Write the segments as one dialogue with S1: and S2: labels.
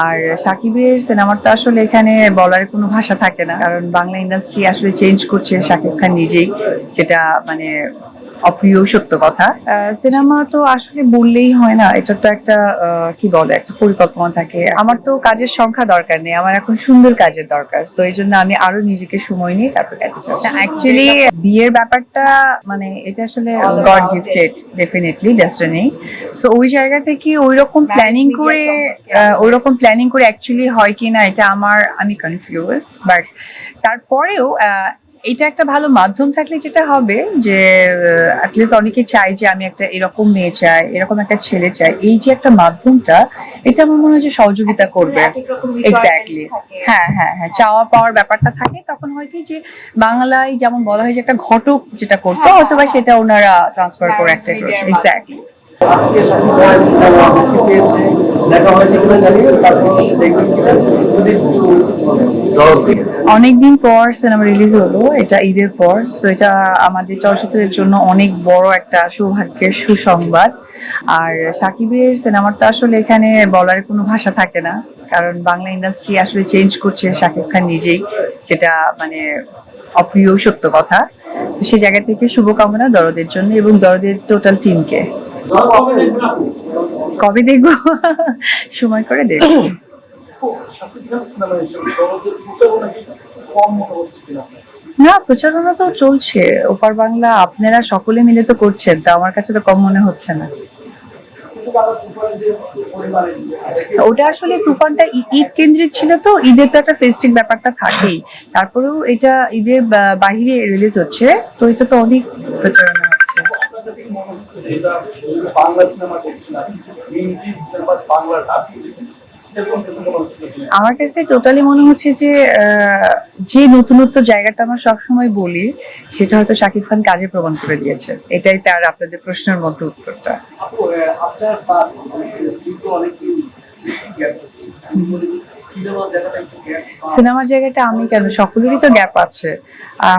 S1: আর সাকিবের সিনেমাটা আসলে এখানে বলার কোনো ভাষা থাকে না। কারণ বাংলা ইন্ডাস্ট্রি আসলে চেঞ্জ করছে সাকিব খান নিজেই, যেটা মানে অপ্রিয় সত্য কথা। সিনেমা তো আসলে বললেই হয় না এটা তো একটা আহ, কি বলে একটা পরিকল্পনা থাকে। আমার তো কাজের সংখ্যা দরকার নেই আমার এখন সুন্দর কাজের দরকার তো এই জন্য আমি আরও নিজেকে সময় নিয়ে তারপর কাজে অ্যাকচুয়ালি বিয়ের ব্যাপারটা মানে এটা আসলে god gifted definitely destiny so ওই জায়গা থেকে ওই রকম প্ল্যানিং করে ওই রকম প্ল্যানিং করে অ্যাকচুয়ালি হয় কি না এটা আমার আমি কনফিউজ বাট তারপরেও আহ, এটা একটা ভালো মাধ্যম থাকলে যেটা হবে যে অ্যাটলিস্ট অনেকে চায় যে আমি একটা এরকম মেয়ে চাই এরকম একটা ছেলে চাই। এই যে একটা মাধ্যমটা এটা আমার মনে হয় যে সহযোগিতা করবে। এক্স্যাক্টলি হ্যাঁ হ্যাঁ হ্যাঁ চাওয়া পাওয়ার ব্যাপারটা থাকে তখন হয় কি যে বাংলায় যেমন বলা হয় যে একটা ঘটক যেটা করতো অথবা সেটা ওনারা ট্রান্সফার করে একটা এক্স্যাক্টলি
S2: আজকে সাথে দেখা হয়েছে কিনা জানি না তারপর দেখবেন কিনা।
S1: অনেকদিন পর সিনেমা রিলিজ হলো এটা ঈদের পর তো এটা আমাদের চলচ্চিত্রের জন্য অনেক বড় একটা সৌভাগ্যের সুসংবাদ। আর সাকিবের সিনেমাটা আসলে এখানে বলার কোনো ভাষা থাকে না কারণ বাংলা ইন্ডাস্ট্রি আসলে চেঞ্জ করছে শাকিব খান নিজেই যেটা মানে অপ্রিয় সত্য কথা। তো সেই জায়গা থেকে শুভকামনা দরদের জন্য এবং দরদের টোটাল টিমকে
S2: কবে
S1: দেখব? সময় করে দেখব। না, প্রচারণা তো চলছে। ওপার বাংলা, আপনারা সকলে মিলে তো করছেন, তো আমার কাছে তো কম মনে হচ্ছে না। ওটা আসলে তুফানটা ঈদ কেন্দ্রিক ছিল তো, ঈদের তো একটা ফেস্টিভ ব্যাপারটা থাকেই। তারপরেও এটা ঈদের বাহিরে রিলিজ হচ্ছে, তো এটা তো অনেক প্রচারণা হচ্ছে।
S2: বাংলা সিনেমা দেখছি না।
S1: আমার কাছে টোটালি মনে হচ্ছে যে যে নতুনত্ব জায়গাটা আমরা সবসময় বলি, সেটা হয়তো শাকিব খান কাজে প্রমাণ করে দিয়েছে। এটাই তার আপনাদের প্রশ্নের মধ্যে উত্তরটা। সিনেমার জায়গাটা আমি কেন? সকলেরই তো গ্যাপ আছে।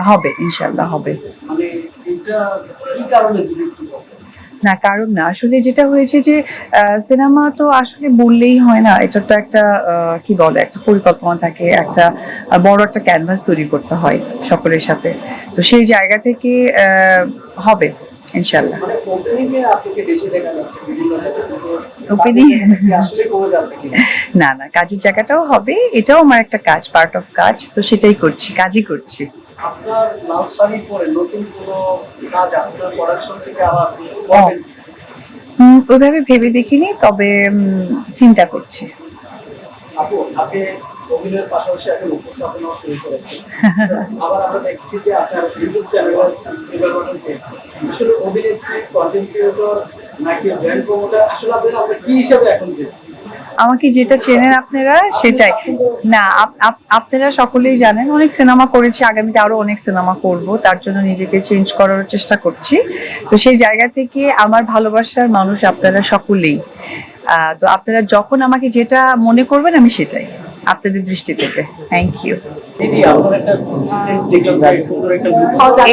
S1: হবে ইনশাল্লাহ হবে।
S2: মানে এটা কি কারণে?
S1: না, কারণ না, আসলে যেটা হয়েছে যে সিনেমা তো আসলে বললেই হয় না, এটা তো একটা কি বলে, একটা পরিকল্পনা থাকে, একটা বড় একটা ক্যানভাস তৈরি করতে হয় সকলের সাথে। তো সেই জায়গা থেকে হবে ইনশাল্লাহ না না, কাজের জায়গাটাও হবে, এটাও আমার একটা কাজ পার্ট অফ কাজ, তো সেটাই করছি, কাজই করছি।
S2: আপনার লাল শাড়ি পরে নতুন কোনো কাজ আপনার প্রোডাকশন থেকে আবার
S1: ওইভাবে ভেবে দেখিনি তবে চিন্তা করছি।
S2: আপু আপনি অভিনয়ের পাশাপাশি এখন উপস্থাপনাও শুরু করেছেন। আবার আমরা দেখছি যে আপনার ইউটিউব চ্যানেল আসলে অভিনেত্রী কন্টেন্ট ক্রিয়েটর নাকি ব্র্যান্ড প্রমোটার আসলে আপনি কি হিসাবে এখন যে
S1: আমাকে যেটা চেনেন আপনারা, সেটাই। না, আপ- আপ- আপনারা সকলেই জানেন, অনেক সিনেমা করেছি, আগামীতে আরও অনেক সিনেমা করব, তার জন্য নিজেকে চেঞ্জ করার চেষ্টা করছি। তো সেই জায়গা থেকে আমার ভালোবাসার মানুষ আপনারা সকলেই। তো আপনারা যখন আমাকে যেটা মনে করবেন, আমি সেটাই, আপনাদের দৃষ্টি থেকে। থ্যাংক ইউ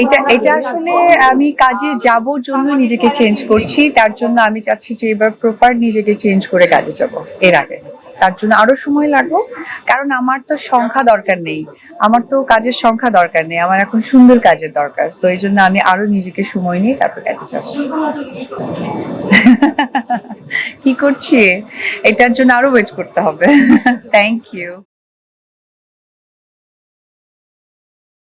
S1: এটা এটা আসলে আমি কাজে যাব জন্য নিজেকে চেঞ্জ করছি, তার জন্য আমি চাচ্ছি যে এবার প্রপার নিজেকে চেঞ্জ করে কাজে যাব এর আগে। তার জন্য আরও সময় লাগবে কারণ আমার তো সংখ্যা দরকার নেই। আমার তো কাজের সংখ্যা দরকার নেই, আমার এখন সুন্দর কাজের দরকার। তো এই জন্য আমি আরও নিজেকে সময় নিয়ে তারপর কাজে যাব। কি করছি? এটার জন্য আরও ওয়েট করতে হবে। Thank you